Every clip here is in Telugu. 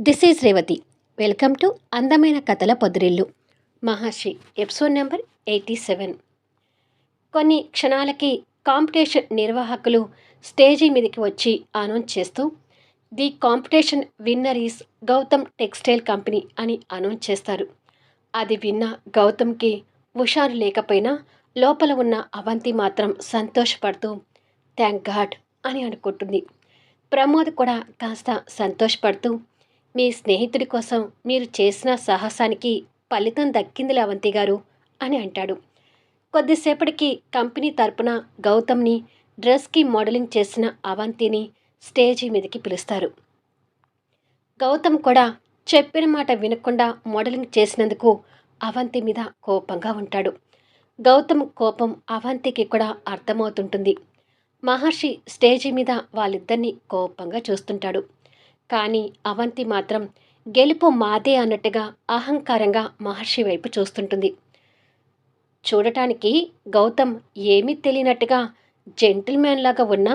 This is Revathi welcome to అందమైన కథల పొదిరిల్లు మహర్షి ఎపిసోడ్ నెంబర్ ఎయిటీ సెవెన్ కొన్ని క్షణాలకి కాంపిటీషన్ నిర్వాహకులు స్టేజీ మీదకి వచ్చి అనౌన్స్ చేస్తూ the competition winner is Gautam textile company అని అనౌన్స్ చేస్తారు. అది విన్న గౌతమ్కి హుషారు లేకపోయినా లోపల ఉన్న అవంతి మాత్రం సంతోషపడుతూ థ్యాంక్ గాడ్ అని అనుకుంటుంది. ప్రమోద్ కూడా కాస్త సంతోషపడుతూ మీ స్నేహితుడి కోసం మీరు చేసిన సాహసానికి ఫలితం దక్కింది అవంతి గారు అని అంటాడు. కొద్దిసేపటికి కంపెనీ తరపున గౌతమ్ని డ్రెస్కి మోడలింగ్ చేసిన అవంతిని స్టేజీ మీదకి పిలుస్తారు. గౌతమ్ కూడా చెప్పిన మాట వినకుండా మోడలింగ్ చేసినందుకు అవంతి మీద కోపంగా ఉంటాడు. గౌతమ్ కోపం అవంతికి కూడా అర్థమవుతుంటుంది. మహర్షి స్టేజీ మీద వాళ్ళిద్దరినీ కోపంగా చూస్తుంటాడు. కానీ అవంతి మాత్రం గెలుపు మాదే అన్నట్టుగా అహంకారంగా మహర్షి వైపు చూస్తుంటుంది. చూడటానికి గౌతమ్ ఏమీ తెలియనట్టుగా జెంటిల్మ్యాన్ లాగా ఉన్న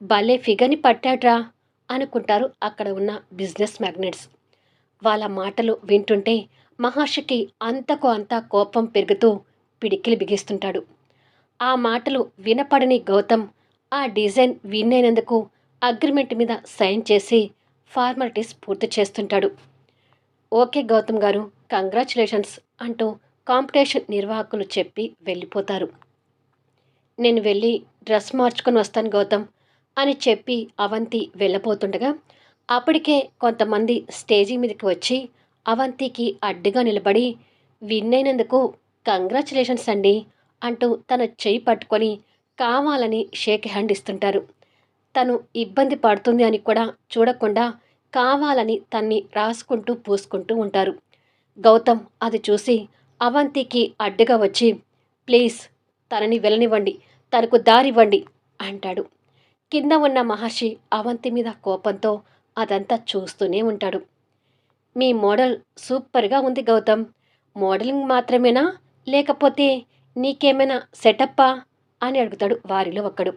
భలే ఫిగర్ని పట్టాడ్రా అనుకుంటారు అక్కడ ఉన్న బిజినెస్ మ్యాగ్నెట్స్ వాళ్ళ మాటలు వింటుంటే మహర్షికి అంతకు అంత కోపం పెరుగుతూ పిడికిలి బిగిస్తుంటాడు. ఆ మాటలు వినపడని గౌతమ్ ఆ డిజైన్ విన్ అయినందుకు అగ్రిమెంట్ మీద సైన్ చేసి ఫార్మాలిటీస్ పూర్తి చేస్తుంటాడు. ఓకే గౌతమ్ గారు కంగ్రాచులేషన్స్ అంటూ కాంపిటీషన్ నిర్వాహకులు చెప్పి వెళ్ళిపోతారు. నేను వెళ్ళి డ్రెస్ మార్చుకొని వస్తాను గౌతమ్ అని చెప్పి అవంతి వెళ్ళబోతుండగా అప్పటికే కొంతమంది స్టేజీ మీదకి వచ్చి అవంతికి అడ్డుగా నిలబడి విన్ అయినందుకు కంగ్రాచులేషన్స్ అండి అంటూ తన చేయి పట్టుకొని కావాలని షేక్ హ్యాండ్ ఇస్తుంటారు. తను ఇబ్బంది పడుతుంది అని కూడా చూడకుండా కావాలని తన్ని రాసుకుంటూ పూసుకుంటూ ఉంటారు. గౌతమ్ అది చూసి అవంతికి అడ్డుగా వచ్చి ప్లీజ్ తనని వెళ్ళనివ్వండి తనకు దారివ్వండి అంటాడు. కింద ఉన్న మహర్షి అవంతి మీద కోపంతో అదంతా చూస్తూనే ఉంటాడు. మీ మోడల్ సూపర్గా ఉంది గౌతమ్. మోడలింగ్ మాత్రమేనా? లేకపోతే నీకేమైనా సెటప్పా? అని అడుగుతాడు వారిలో ఒకడు.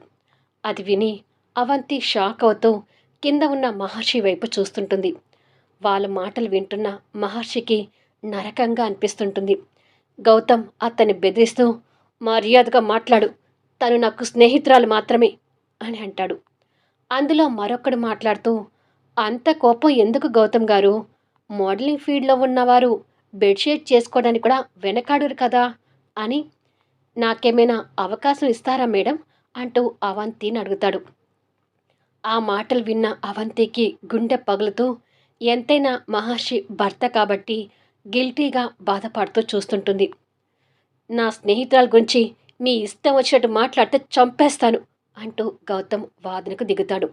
అది విని అవంతి షాక్ అవుతూ కింద ఉన్న మహర్షి వైపు చూస్తుంటుంది. వాళ్ళ మాటలు వింటున్న మహర్షికి నరకంగా అనిపిస్తుంటుంది. గౌతమ్ అతన్ని బెదిరిస్తూ మర్యాదగా మాట్లాడు. తను నాకు స్నేహితురాలు మాత్రమే అని అంటాడు. అందులో మరొకడు మాట్లాడుతూ అంత కోపం ఎందుకు గౌతమ్ గారు? మోడలింగ్ ఫీల్డ్లో ఉన్నవారు బెడ్షీట్ చేసుకోవడానికి కూడా వెనకాడురు కదా అని నాకేమైనా అవకాశం ఇస్తారా మేడం? అంటూ అవంతిని అడుగుతాడు. ఆ మాటలు విన్న అవంతికి గుండె పగులుతూ ఎంతైనా మహర్షి భర్త కాబట్టి గిల్టీగా బాధపడుతూ చూస్తుంటుంది. నా స్నేహితురాల గురించి మీ ఇష్టం వచ్చినట్టు మాట్లాడితే చంపేస్తాను అంటూ గౌతమ్ వాదనకు దిగుతాడు.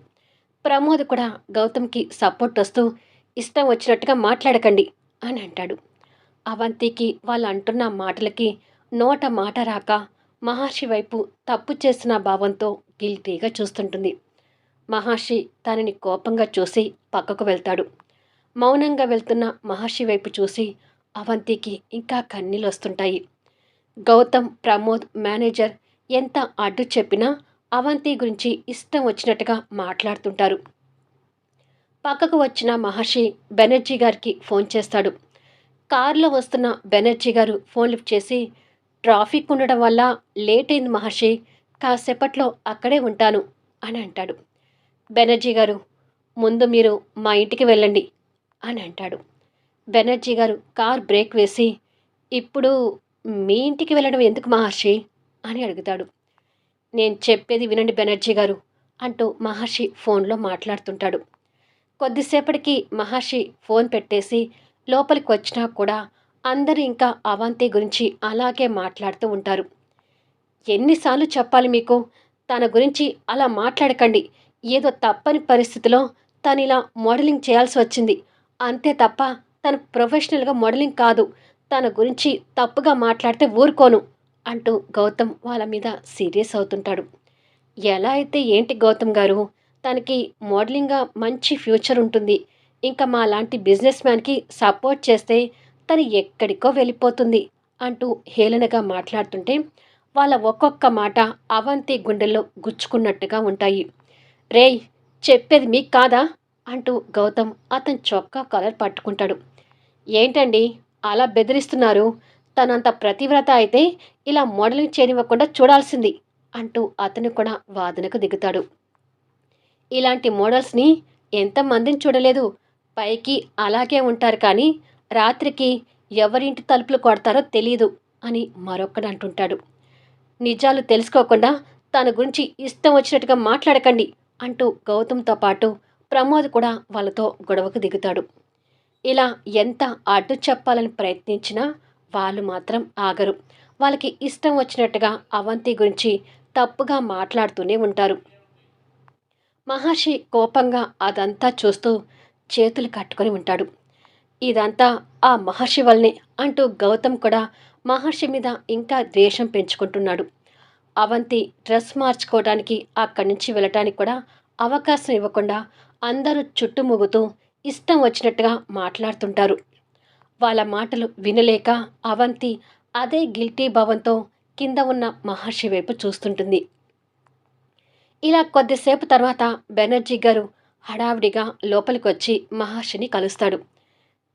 ప్రమోద్ కూడా గౌతమ్కి సపోర్ట్ వస్తూ ఇష్టం వచ్చినట్టుగా మాట్లాడకండి అని అంటాడు. అవంతికి వాళ్ళు అంటున్న మాటలకి నోట మాట రాక మహర్షి వైపు తప్పు చేసిన భావంతో గిల్టీగా చూస్తుంటుంది. మహర్షి తనని కోపంగా చూసి పక్కకు వెళ్తాడు. మౌనంగా వెళ్తున్న మహర్షి వైపు చూసి అవంతికి ఇంకా కన్నీళ్ళు వస్తుంటాయి గౌతమ్ ప్రమోద్ మేనేజర్ ఎంత అడ్డు చెప్పినా అవంతి గురించి ఇష్టం వచ్చినట్టుగా మాట్లాడుతుంటారు. పక్కకు వచ్చిన మహర్షి బెనర్జీ గారికి ఫోన్ చేస్తాడు. కారులో వస్తున్న బెనర్జీ గారు ఫోన్ లిఫ్ట్ చేసి ట్రాఫిక్ ఉండడం వల్ల లేట్ అయింది మహర్షి కాసేపట్లో అక్కడే ఉంటాను అని అంటాడు. బెనర్జీ గారు ముందు మీరు మా ఇంటికి వెళ్ళండి అని అంటాడు. బెనర్జీ గారు కార్ బ్రేక్ వేసి ఇప్పుడు మీ ఇంటికి వెళ్ళడం ఎందుకు మహర్షి? అని అడుగుతాడు. నేను చెప్పేది వినండి బెనర్జీ గారు అంటూ మహర్షి ఫోన్లో మాట్లాడుతుంటాడు. కొద్దిసేపటికి మహర్షి ఫోన్ పెట్టేసి లోపలికి వచ్చినా కూడా అందరూ ఇంకా అవంతి గురించి అలాగే మాట్లాడుతూ ఉంటారు. ఎన్నిసార్లు చెప్పాలి మీకు? తన గురించి అలా మాట్లాడకండి. ఏదో తప్పని పరిస్థితిలో తను ఇలా మోడలింగ్ చేయాల్సి వచ్చింది. అంతే తప్ప తను ప్రొఫెషనల్గా మోడలింగ్ కాదు. తన గురించి తప్పుగా మాట్లాడితే ఊరుకోను అంటూ గౌతమ్ వాళ్ళ మీద సీరియస్ అవుతుంటాడు. ఎలా అయితే ఏంటి గౌతమ్ గారు? తనకి మోడలింగ్గా మంచి ఫ్యూచర్ ఉంటుంది. ఇంకా మా లాంటి బిజినెస్ మ్యాన్కి సపోర్ట్ చేస్తే తను ఎక్కడికో వెళ్ళిపోతుంది అంటూ హేళనగా మాట్లాడుతుంటే వాళ్ళ ఒక్కొక్క మాట అవంతి గుండెల్లో గుచ్చుకున్నట్టుగా ఉంటాయి. రేయ్ చెప్పేది మీకు కాదా? అంటూ గౌతమ్ అతని చొక్కా కలర్ పట్టుకుంటాడు. ఏంటండి అలా బెదిరిస్తున్నారు? తనంత ప్రతివ్రత అయితే ఇలా మోడలింగ్ చేయనివ్వకుండా చూడాల్సింది అంటూ అతను కూడా వాదనకు దిగుతాడు. ఇలాంటి మోడల్స్ని ఎంతమందిని చూడలేదు. పైకి అలాగే ఉంటారు కానీ రాత్రికి ఎవరింటి తలుపులు కొడతారో తెలియదు అని మరొక్కడు అంటుంటాడు. నిజాలు తెలుసుకోకుండా తన గురించి ఇష్టం వచ్చినట్టుగా మాట్లాడకండి. అంటూ గౌతమ్తో పాటు ప్రమోద్ కూడా వాళ్ళతో గొడవకు దిగుతాడు. ఇలా ఎంత అడ్డు చెప్పాలని ప్రయత్నించినా వాళ్ళు మాత్రం ఆగరు. వాళ్ళకి ఇష్టం వచ్చినట్టుగా అవంతి గురించి తప్పుగా మాట్లాడుతూనే ఉంటారు. మహర్షి కోపంగా అదంతా చూస్తూ చేతులు కట్టుకొని ఉంటాడు. ఇదంతా ఆ మహర్షి వల్లనే అంటూ గౌతమ్ కూడా మహర్షి మీద ఇంకా ద్వేషం పెంచుకుంటున్నాడు. అవంతి డ్రెస్ మార్చుకోవడానికి అక్కడి నుంచి వెళ్ళటానికి కూడా అవకాశం ఇవ్వకుండా అందరూ చుట్టుముగుతూ ఇష్టం వచ్చినట్టుగా మాట్లాడుతుంటారు. వాళ్ళ మాటలు వినలేక అవంతి అదే గిల్టీ భావంతో కింద ఉన్న మహర్షి వైపు చూస్తుంటుంది. ఇలా కొద్దిసేపు తర్వాత బెనర్జీ గారు హడావిడిగా లోపలికి వచ్చి మహర్షిని కలుస్తాడు.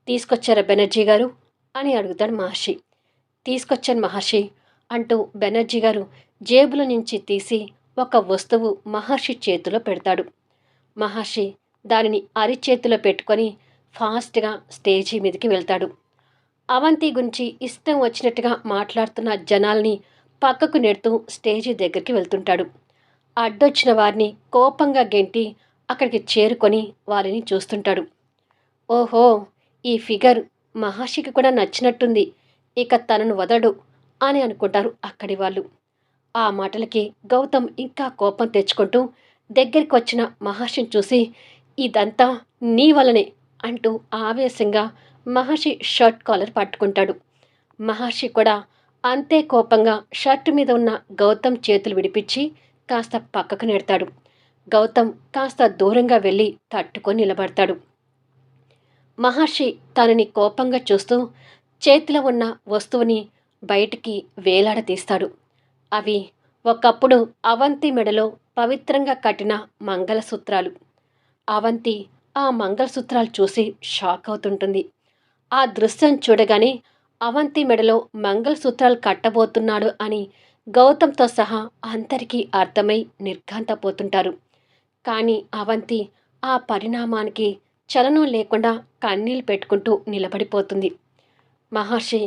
తీసుకొచ్చారా బెనర్జీ గారు? అని అడుగుతాడు మహర్షి. తీసుకొచ్చాను మహర్షి. అంటూ బెనర్జీ గారు జేబుల నుంచి తీసి ఒక వస్తువు మహర్షి చేతిలో పెడతాడు. మహర్షి దానిని అరిచేతిలో పెట్టుకొని ఫాస్ట్గా స్టేజీ మీదకి వెళ్తాడు. అవంతి గురించి ఇష్టం వచ్చినట్టుగా మాట్లాడుతున్న జనాల్ని పక్కకు నెడుతూ స్టేజీ దగ్గరికి వెళ్తుంటాడు. అడ్డొచ్చిన వారిని కోపంగా గెంటి అక్కడికి చేరుకొని వారిని చూస్తుంటాడు. ఓహో ఈ ఫిగర్ మహర్షికి కూడా నచ్చినట్టుంది. ఇక తనను వదడు అని అనుకుంటారు అక్కడి వాళ్ళు. ఆ మాటలకి గౌతమ్ ఇంకా కోపం తెచ్చుకుంటూ దగ్గరికి వచ్చిన మహర్షిని చూసి ఇదంతా నీ వలనే అంటూ ఆవేశంగా మహర్షి షర్ట్ కాలర్ పట్టుకుంటాడు. మహర్షి కూడా అంతే కోపంగా షర్ట్ మీద ఉన్న గౌతమ్ చేతులు విడిపించి కాస్త పక్కకు నెడతాడు. గౌతమ్ కాస్త దూరంగా వెళ్ళి తట్టుకొని నిలబడతాడు. మహర్షి తనని కోపంగా చూస్తూ చేతిలో ఉన్న వస్తువుని బయటికి వేలాడదీస్తాడు అవి ఒకప్పుడు అవంతి మెడలో పవిత్రంగా కట్టిన మంగళసూత్రాలు. అవంతి ఆ మంగళసూత్రాలు చూసి షాక్ అవుతుంటుంది. ఆ దృశ్యం చూడగానే అవంతి మెడలో మంగళసూత్రాలు కట్టబోతున్నాడు అని గౌతమ్తో సహా అందరికీ అర్థమై నిర్ఘాంతపోతుంటారు. కానీ అవంతి ఆ పరిణామానికి చలనం లేకుండా కన్నీళ్ళు పెట్టుకుంటూ నిలబడిపోతుంది. మహర్షి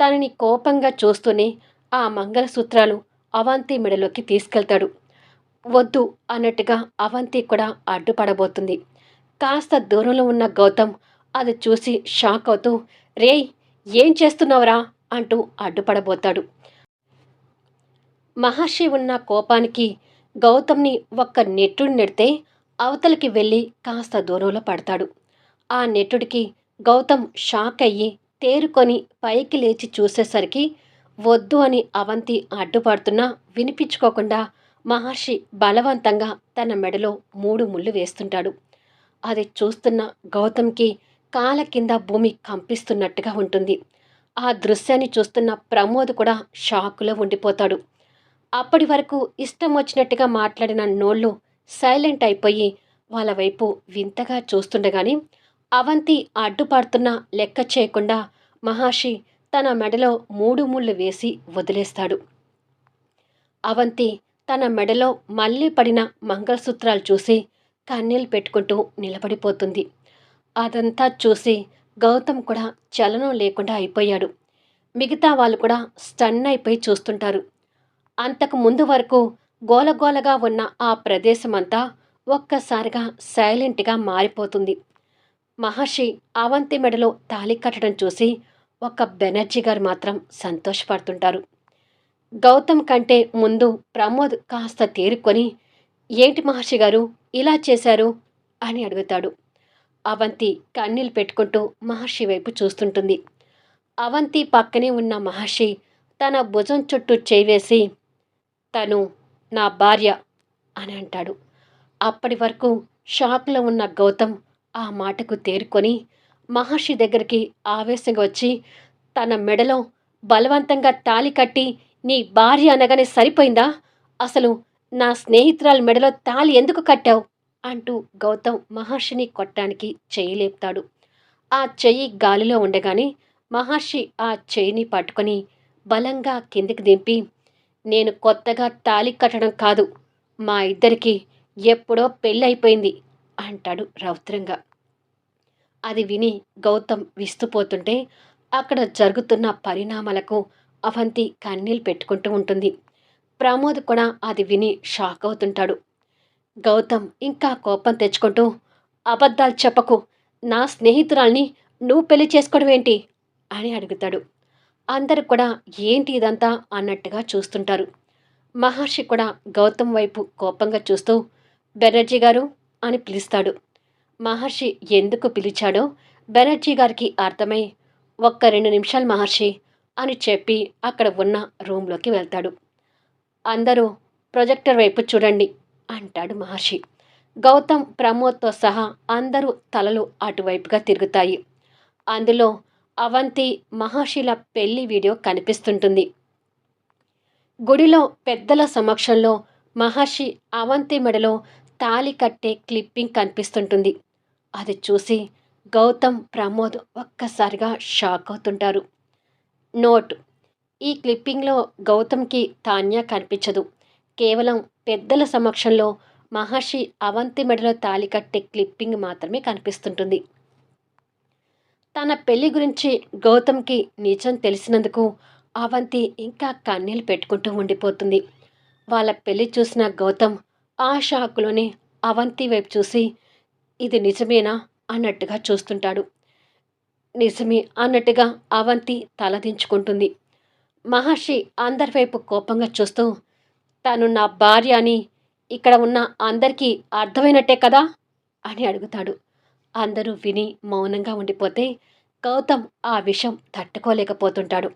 తనని కోపంగా చూస్తూనే ఆ మంగళసూత్రాలు అవంతి మెడలోకి తీసుకెళ్తాడు. వద్దు అన్నట్టుగా అవంతి కూడా అడ్డుపడబోతుంది. కాస్త దూరంలో ఉన్న గౌతమ్ అది చూసి షాక్ అవుతూ రేయ్ ఏం చేస్తున్నావురా? అంటూ అడ్డుపడబోతాడు. మహర్షి ఉన్న కోపానికి గౌతమ్ని ఒక్క నెట్టుడు నెడితే అవతలికి వెళ్ళి కాస్త దూరంలో పడతాడు. ఆ నెట్టుడికి గౌతమ్ షాక్ అయ్యి తేరుకొని పైకి లేచి చూసేసరికి వద్దు అని అవంతి అడ్డుపడుతున్నా వినిపించుకోకుండా మహర్షి బలవంతంగా తన మెడలో మూడు ముళ్ళు వేస్తుంటాడు. అది చూస్తున్న గౌతమ్కి కాల కింద భూమి కంపిస్తున్నట్టుగా ఉంటుంది. ఆ దృశ్యాన్ని చూస్తున్న ప్రమోద్ కూడా షాకులో ఉండిపోతాడు. అప్పటి వరకు ఇష్టం వచ్చినట్టుగా మాట్లాడిన నోళ్ళు సైలెంట్ అయిపోయి వాళ్ళ వైపు వింతగా చూస్తుండగాని అవంతి అడ్డుపడుతున్నా లెక్క చేయకుండా మహర్షి తన మెడలో మూడు ముళ్ళు వేసి వదిలేస్తాడు. అవంతి తన మెడలో మళ్ళీ పడిన మంగళసూత్రాలు చూసి కన్నీళ్ళు పెట్టుకుంటూ నిలబడిపోతుంది. అదంతా చూసి గౌతమ్ కూడా చలనం లేకుండా అయిపోయాడు. మిగతా వాళ్ళు కూడా స్టన్ అయిపోయి చూస్తుంటారు. అంతకు ముందు వరకు గోలగోలగా ఉన్న ఆ ప్రదేశమంతా ఒక్కసారిగా సైలెంట్గా మారిపోతుంది. మహర్షి అవంతి మెడలో తాళి కట్టడం చూసి ఒక బెనర్జీ గారు మాత్రం సంతోషపడుతుంటారు. గౌతమ్ కంటే ముందు ప్రమోద్ కాస్త తేరుకొని ఏంటి మహర్షి గారు ఇలా చేశారు? అని అడుగుతాడు. అవంతి కన్నీళ్ళు పెట్టుకుంటూ మహర్షి వైపు చూస్తుంటుంది. అవంతి పక్కనే ఉన్న మహర్షి తన భుజం చుట్టూ చేవేసి తను నా భార్య అని అంటాడు. అప్పటి వరకు షాక్లో ఉన్న గౌతమ్ ఆ మాటకు తేరుకొని మహర్షి దగ్గరికి ఆవేశంగా వచ్చి తన మెడలో బలవంతంగా తాలి కట్టి నీ భార్య అనగానే సరిపోయిందా? అసలు నా స్నేహితురాల మెడలో తాలి ఎందుకు కట్టావు? అంటూ గౌతమ్ మహర్షిని కొట్టడానికి చెయ్యి లేపుతాడు. ఆ చెయ్యి గాలిలో ఉండగానే మహర్షి ఆ చెయ్యిని పట్టుకొని బలంగా కిందికి దింపి నేను కొత్తగా తాలి కట్టడం కాదు మా ఇద్దరికి ఎప్పుడో పెళ్ళైపోయింది అంటాడు రౌద్రంగా. అది విని గౌతమ్ విస్తుపోతుంటే అక్కడ జరుగుతున్న పరిణామాలకు అవంతి కన్నీళ్ళు పెట్టుకుంటూ ఉంటుంది. ప్రమోద్ కూడా అది విని షాక్ అవుతుంటాడు. గౌతమ్ ఇంకా కోపం తెచ్చుకుంటూ అబద్ధాలు చెప్పకు. నా స్నేహితురాల్ని నువ్వు పెళ్ళి చేసుకోవడం ఏంటి? అని అడుగుతాడు. అందరు కూడా ఏంటి ఇదంతా? అన్నట్టుగా చూస్తుంటారు. మహర్షి కూడా గౌతమ్ వైపు కోపంగా చూస్తూ బెనర్జీ గారు అని పిలుస్తాడు. మహర్షి ఎందుకు పిలిచాడో బెనర్జీ గారికి అర్థమై ఒక్క రెండు నిమిషాలు మహర్షి అని చెప్పి అక్కడ ఉన్న రూమ్లోకి వెళ్తాడు. అందరూ ప్రొజెక్టర్ వైపు చూడండి అంటాడు మహర్షి. గౌతమ్ ప్రమోద్తో సహా అందరూ తలలు అటువైపుగా తిరుగుతాయి. అందులో అవంతి మహర్షిల పెళ్ళి వీడియో కనిపిస్తుంటుంది. గుడిలో పెద్దల సమక్షంలో మహర్షి అవంతి మెడలో తాలి కట్టే క్లిప్పింగ్ కనిపిస్తుంటుంది. అది చూసి గౌతమ్ ప్రమోద్ ఒక్కసారిగా షాక్ అవుతుంటారు. నోట్. ఈ క్లిప్పింగ్లో గౌతమ్కి తాన్య కనిపించదు. కేవలం పెద్దల సమక్షంలో మహర్షి అవంతి మెడలో తాలి కట్టే క్లిప్పింగ్ మాత్రమే కనిపిస్తుంటుంది. తన పెళ్ళి గురించి గౌతమ్కి నిజం తెలిసినందుకు అవంతి ఇంకా కన్నీళ్ళు పెట్టుకుంటూ ఉండిపోతుంది. వాళ్ళ పెళ్ళి చూసిన గౌతమ్ ఆ షాక్లోనే అవంతి వైపు చూసి ఇది నిజమేనా? అన్నట్టుగా చూస్తుంటాడు. నిజమే అన్నట్టుగా అవంతి తలదించుకుంటుంది మహర్షి అందరి వైపు కోపంగా చూస్తూ తను నా భార్య అని ఇక్కడ ఉన్న అందరికీ అర్థమైనట్టే కదా? అని అడుగుతాడు. అందరూ విని మౌనంగా ఉండిపోతే గౌతమ్ ఆ విషయం తట్టుకోలేకపోతుంటాడు.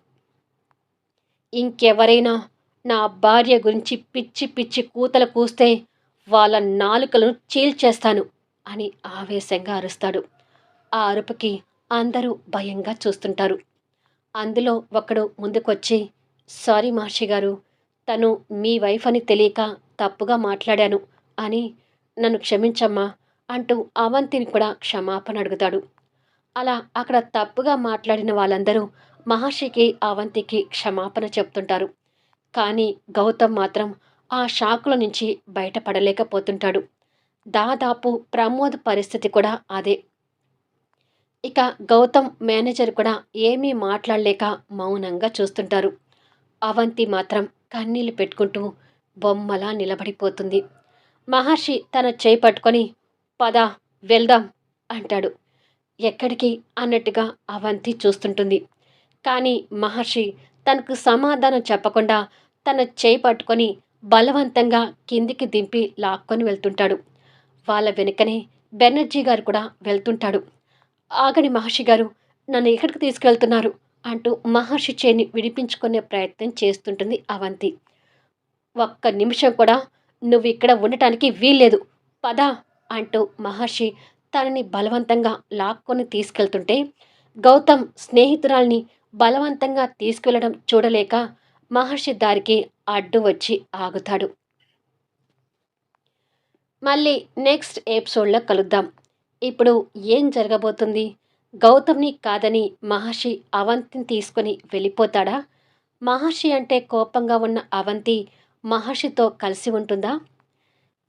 ఇంకెవరైనా నా భార్య గురించి పిచ్చి పిచ్చి కూతలు కూస్తే వాళ్ళ నాలుకలను చీల్చేస్తాను అని ఆవేశంగా అరుస్తాడు. ఆ అరుపుకి అందరూ భయంగా చూస్తుంటారు. అందులో ఒకడు ముందుకొచ్చి సారీ మహర్షి గారు తను మీ వైఫ్ అని తెలియక తప్పుగా మాట్లాడాను అని నన్ను క్షమించమ్మా అంటూ అవంతిని కూడా క్షమాపణ అడుగుతాడు. అలా అక్కడ తప్పుగా మాట్లాడిన వాళ్ళందరూ మహర్షికి అవంతికి క్షమాపణ చెప్తుంటారు. కానీ గౌతమ్ మాత్రం ఆ షాకుల నుంచి బయటపడలేకపోతుంటాడు. దాదాపు ప్రమోద్ పరిస్థితి కూడా అదే. ఇక గౌతమ్ మేనేజర్ కూడా ఏమీ మాట్లాడలేక మౌనంగా చూస్తుంటారు. అవంతి మాత్రం కన్నీళ్ళు పెట్టుకుంటూ బొమ్మలా నిలబడిపోతుంది. మహర్షి తన చేయి పట్టుకొని పద వెళ్దాం అంటాడు. ఎక్కడికి అన్నట్టుగా అవంతి చూస్తుంటుంది. కానీ మహర్షి తనకు సమాధానం చెప్పకుండా తన చేయి పట్టుకొని బలవంతంగా కిందికి దింపి లాక్కొని వెళ్తుంటాడు. వాళ్ళ వెనుకనే బెనర్జీ గారు కూడా వెళ్తుంటాడు. ఆగని మహర్షి గారు నన్ను ఎక్కడికి తీసుకెళ్తున్నారు అంటూ మహర్షి చేని విడిపించుకునే ప్రయత్నం చేస్తుంటుంది అవంతి. ఒక్క నిమిషం కూడా నువ్వు ఇక్కడ ఉండటానికి వీల్లేదు. పద అంటూ మహర్షి తనని బలవంతంగా లాక్కొని తీసుకెళ్తుంటే గౌతమ్ స్నేహితురాల్ని బలవంతంగా తీసుకెళ్ళడం చూడలేక మహర్షి దారికి అడ్డు వచ్చి ఆగుతాడు. మళ్ళీ నెక్స్ట్ ఎపిసోడ్లో కలుద్దాం. ఇప్పుడు ఏం జరగబోతుంది? గౌతమ్ని కాదని మహర్షి అవంతిని తీసుకొని వెళ్ళిపోతాడా? మహర్షి అంటే కోపంగా ఉన్న అవంతి మహర్షితో కలిసి ఉంటుందా?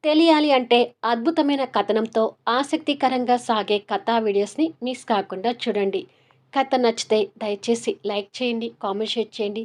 తెలియాలి అంటే అద్భుతమైన కథనంతో ఆసక్తికరంగా సాగే కథా వీడియోస్ని మిస్ కాకుండా చూడండి. కథ నచ్చితే దయచేసి లైక్ చేయండి కామెంట్ షేర్ చేయండి.